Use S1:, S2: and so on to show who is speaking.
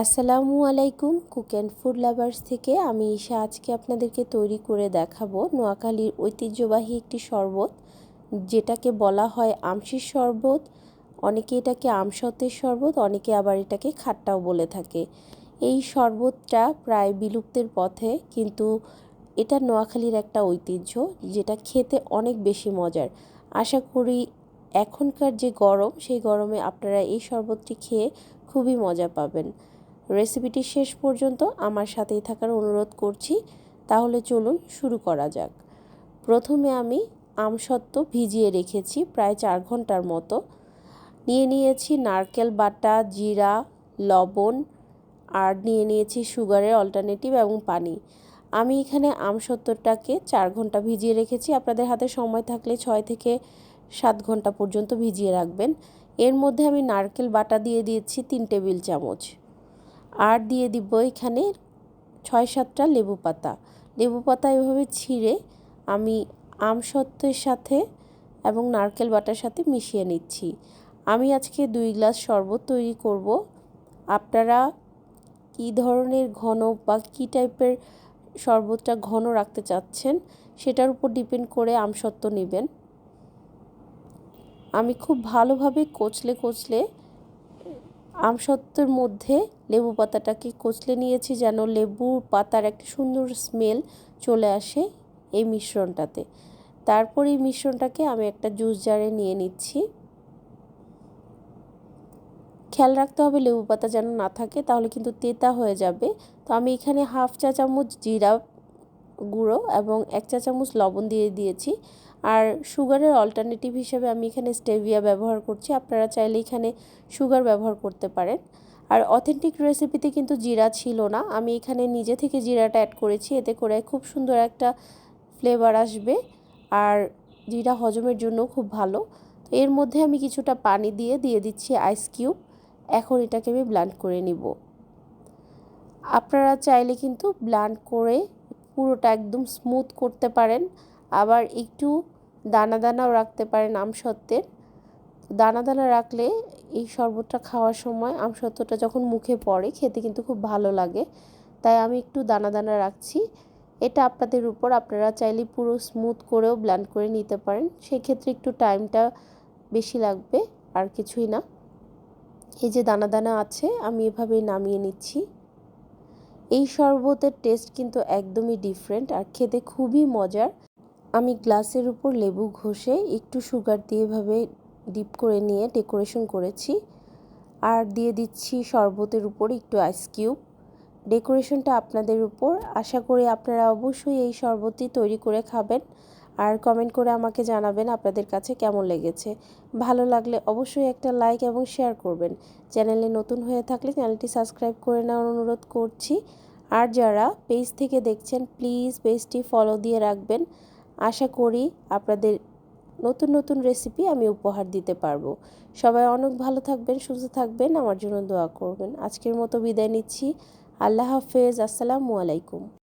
S1: আসসালামু আলাইকুম, cook and food lovers থেকে আমি ঈশা। আজকে আপনাদেরকে তৈরি করে দেখাবো নোয়াখালীর ঐতিহ্যবাহী একটি শরবত, যেটাকে বলা হয় আমশির শরবত। অনেকে এটাকে আমসতের শরবত, অনেকে আবার এটাকে খাট্টাও বলে থাকে। এই শরবতটা প্রায় বিলুপ্তের পথে, কিন্তু এটা নোয়াখালীর একটা ঐতিহ্য, যেটা খেতে অনেক বেশি মজার। আশা করি এখনকার যে গরম, সেই গরমে আপনারা এই শরবতটি খেয়ে খুবই মজা পাবেন। রেসিপিটি শেষ পর্যন্ত আমার সাথেই থাকার অনুরোধ করছি। তাহলে চলুন শুরু করা যাক। প্রথমে আমি আমসত্ত্ব ভিজিয়ে রেখেছি প্রায় চার ঘণ্টার মতো। নিয়ে নিয়েছি নারকেল বাটা, জিরা, লবণ আর নিয়ে নিয়েছি সুগারের অল্টারনেটিভ এবং পানি। আমি এখানে আমসত্ত্বটাকে চার ঘণ্টা ভিজিয়ে রেখেছি। আপনাদের হাতে সময় থাকলে ছয় থেকে সাত ঘণ্টা পর্যন্ত ভিজিয়ে রাখবেন। এর মধ্যে আমি নারকেল বাটা দিয়ে দিয়েছি তিন টেবিল চামচ। আর দিয়ে দিব এখানে ছয় সাতটা লেবু পাতা। লেবু পাতা এভাবে ছিঁড়ে আমি আমসত্ত্বের সাথে এবং নারকেল বাটার সাথে মিশিয়ে নিচ্ছি। আমি আজকে দুই গ্লাস শরবত তৈরি করব। আপনারা কি ধরনের ঘন বা কী টাইপের শরবতটা ঘন রাখতে চাচ্ছেন সেটার উপর ডিপেন্ড করে আমসত্ত্ব নেবেন। আমি খুব ভালোভাবে কচলে কচলে আমসত্ত্বের মধ্যে লেবু পাতাটাকে কচলে নিয়েছি যেন লেবু পাতার একটা সুন্দর স্মেল চলে আসে এই মিশ্রণটাতে। তারপর এই মিশ্রণটাকে আমি একটা জুস জারে নিয়ে নিচ্ছি। খেয়াল রাখতে হবে লেবু পাতা যেন না থাকে, তাহলে কিন্তু তেতা হয়ে যাবে। তো আমি এখানে হাফ চা চামচ জিরা গুঁড়ো এবং এক চা চামচ লবণ দিয়ে দিয়েছি। আর সুগারের অল্টারনেটিভ হিসেবে আমি এখানে স্টেভিয়া ব্যবহার করছি। আপনারা চাইলে এখানে সুগার ব্যবহার করতে পারেন। আর অথেন্টিক রেসিপিতে কিন্তু জিরা ছিল না। আমি এখানে নিজে থেকে জিরাটা অ্যাড করেছি। এতে করে খুব সুন্দর একটা ফ্লেভার আসবে। আর জিরা হজমের জন্য খুব ভালো। তো এর মধ্যে আমি কিছুটা পানি দিয়ে দিয়ে দিচ্ছি আইস কিউব এখন এটাকে আমি ব্লান্ড করে নিব। আপনারা চাইলে কিন্তু ব্লান্ড করে পুরোটা একদম স্মুথ করতে পারেন। আবার একটু দানা দানাও রাখতে পারেন আমসত্ত্বের দানা দানা রাখলে এই শরবতটা খাওয়ার সময় আমসত্ত্বটা যখন মুখে পড়ে, খেতে কিন্তু খুব ভালো লাগে। তাই আমি একটু দানা দানা রাখছি। এটা আপনাদের উপর, আপনারা চাইলে পুরো স্মুথ করেও ব্ল্যান্ড করে নিতে পারেন। সেক্ষেত্রে একটু টাইমটা বেশি লাগবে, আর কিছুই না। এই যে দানা দানা আছে, আমি এভাবেই নামিয়ে নিচ্ছি। এই শরবতের টেস্ট কিন্তু একদমই ডিফারেন্ট আর খেতে খুবই মজার। আমি গ্লাসের উপর লেবু ঘষে একটু সুগার দিয়ে এভাবে ডিপ করে নিয়ে ডেকোরেশন করেছি। আর দিয়ে দিচ্ছি শরবতের উপর একটু আইস কিউব ডেকোরেশনটা আপনাদের উপর। আশা করি আপনারা অবশ্যই এই শরবতটি তৈরি করে খাবেন। আর কমেন্ট করে আমাকে জানাবেন আপনাদের কাছে কেমন লেগেছে। ভালো লাগলে অবশ্যই একটা লাইক এবং শেয়ার করবেন। চ্যানেলে নতুন হয়ে থাকলে চ্যানেলটি সাবস্ক্রাইব করে নেওয়ার অনুরোধ করছি। আর যারা পেজ থেকে দেখছেন প্লিজ পেজটি ফলো দিয়ে রাখবেন। আশা করি আপনাদের নতুন নতুন রেসিপি আমি উপহার দিতে পারব। সবাই অনেক ভালো থাকবেন, সুস্থ থাকবেন, আমার জন্য দোয়া করবেন। আজকের মতো বিদায় নিচ্ছি। আল্লাহ হাফেজ, আসসালামু আলাইকুম।